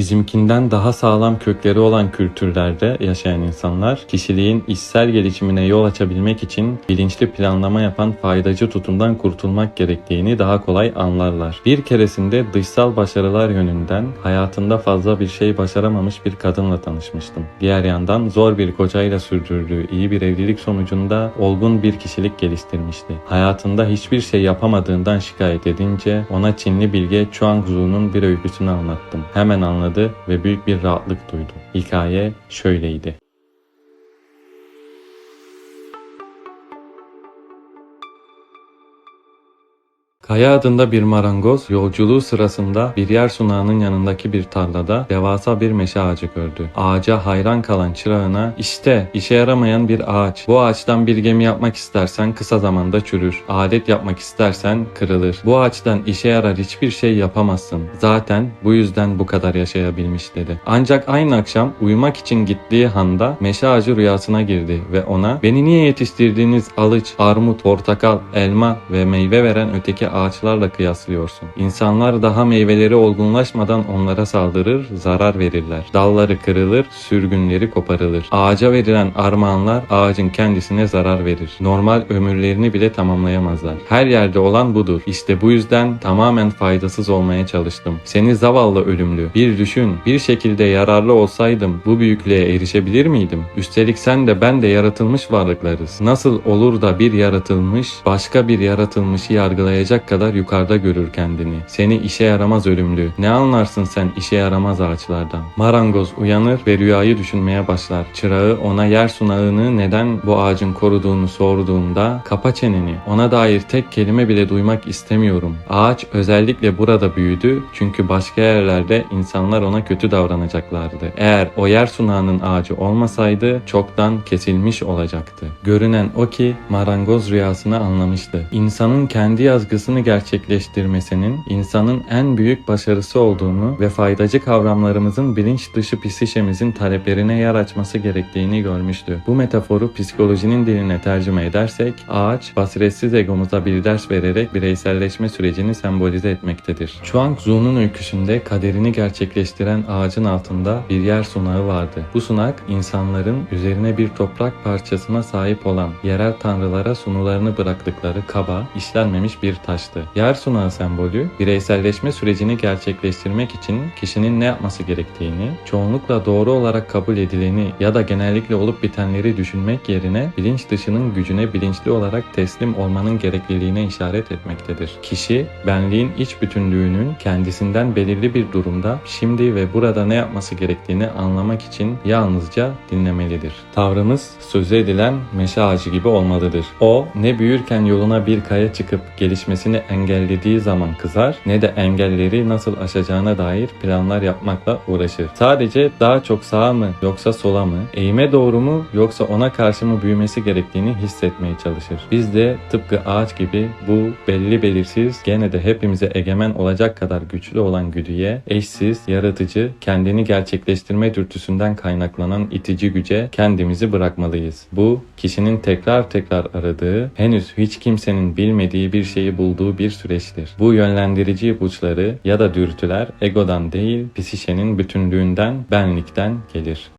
Bizimkinden daha sağlam kökleri olan kültürlerde yaşayan insanlar kişiliğin içsel gelişimine yol açabilmek için bilinçli planlama yapan faydacı tutumdan kurtulmak gerektiğini daha kolay anlarlar. Bir keresinde dışsal başarılar yönünden hayatında fazla bir şey başaramamış bir kadınla tanışmıştım. Diğer yandan zor bir kocayla sürdürdüğü iyi bir evlilik sonucunda olgun bir kişilik geliştirmişti. Hayatında hiçbir şey yapamadığından şikayet edince ona Çinli bilge Chuang Tzu'nun bir öyküsünü anlattım. Hemen anladı ve büyük bir rahatlık duydu. Hikaye şöyleydi. Kaya adında bir marangoz yolculuğu sırasında bir yer sunağının yanındaki bir tarlada devasa bir meşe ağacı gördü. Ağaca hayran kalan çırağına işte işe yaramayan bir ağaç. Bu ağaçtan bir gemi yapmak istersen kısa zamanda çürür. Alet yapmak istersen kırılır. Bu ağaçtan işe yarar hiçbir şey yapamazsın. Zaten bu yüzden bu kadar yaşayabilmiş dedi. Ancak aynı akşam uyumak için gittiği handa meşe ağacı rüyasına girdi ve ona beni niye yetiştirdiğiniz alıç, armut, portakal, elma ve meyve veren öteki ağaçlarla kıyaslıyorsun. İnsanlar daha meyveleri olgunlaşmadan onlara saldırır, zarar verirler. Dalları kırılır, sürgünleri koparılır. Ağaca verilen armağanlar ağacın kendisine zarar verir. Normal ömürlerini bile tamamlayamazlar. Her yerde olan budur. İşte bu yüzden tamamen faydasız olmaya çalıştım. Seni zavallı ölümlü. Bir düşün, bir şekilde yararlı olsaydım bu büyüklüğe erişebilir miydim? Üstelik sen de ben de yaratılmış varlıklarız. Nasıl olur da bir yaratılmış başka bir yaratılmışı yargılayacak kadar yukarıda görür kendini. Seni işe yaramaz ölümlü. Ne anlarsın sen işe yaramaz ağaçlardan? Marangoz uyanır ve rüyayı düşünmeye başlar. Çırağı ona yer sunağını neden bu ağacın koruduğunu sorduğunda kapa çeneni. Ona dair tek kelime bile duymak istemiyorum. Ağaç özellikle burada büyüdü çünkü başka yerlerde insanlar ona kötü davranacaklardı. Eğer o yer sunağının ağacı olmasaydı çoktan kesilmiş olacaktı. Görünen o ki marangoz rüyasını anlamıştı. İnsanın kendi yazgısını gerçekleştirmesinin insanın en büyük başarısı olduğunu ve faydacı kavramlarımızın bilinç dışı psişemizin taleplerine yer açması gerektiğini görmüştü. Bu metaforu psikolojinin diline tercüme edersek ağaç basiretsiz egomuza bir ders vererek bireyselleşme sürecini sembolize etmektedir. Chuang Tzu'nun öyküsünde kaderini gerçekleştiren ağacın altında bir yer sunağı vardı. Bu sunak insanların üzerine bir toprak parçasına sahip olan yerel tanrılara sunularını bıraktıkları kaba, işlenmemiş bir taştı. Yer sunağı sembolü bireyselleşme sürecini gerçekleştirmek için kişinin ne yapması gerektiğini, çoğunlukla doğru olarak kabul edileni ya da genellikle olup bitenleri düşünmek yerine bilinç dışının gücüne bilinçli olarak teslim olmanın gerekliliğine işaret etmektedir. Kişi benliğin iç bütünlüğünün kendisinden belirli bir durumda şimdi ve burada ne yapması gerektiğini anlamak için yalnızca dinlemelidir. Tavrımız sözü edilen meşe ağacı gibi olmalıdır. O ne büyürken yoluna bir kaya çıkıp gelişmesini engellediği zaman kızar ne de engelleri nasıl aşacağına dair planlar yapmakla uğraşır. Sadece daha çok sağa mı yoksa sola mı, eğime doğru mu yoksa ona karşı mı büyümesi gerektiğini hissetmeye çalışır. Biz de tıpkı ağaç gibi bu belli belirsiz gene de hepimize egemen olacak kadar güçlü olan güdüye, eşsiz, yaratıcı, kendini gerçekleştirme dürtüsünden kaynaklanan itici güce kendimizi bırakmalıyız. Bu kişinin tekrar tekrar aradığı, henüz hiç kimsenin bilmediği bir şeyi bulduğu bir süreçtir. Bu yönlendirici ipuçları ya da dürtüler egodan değil, psişenin bütünlüğünden, benlikten gelir.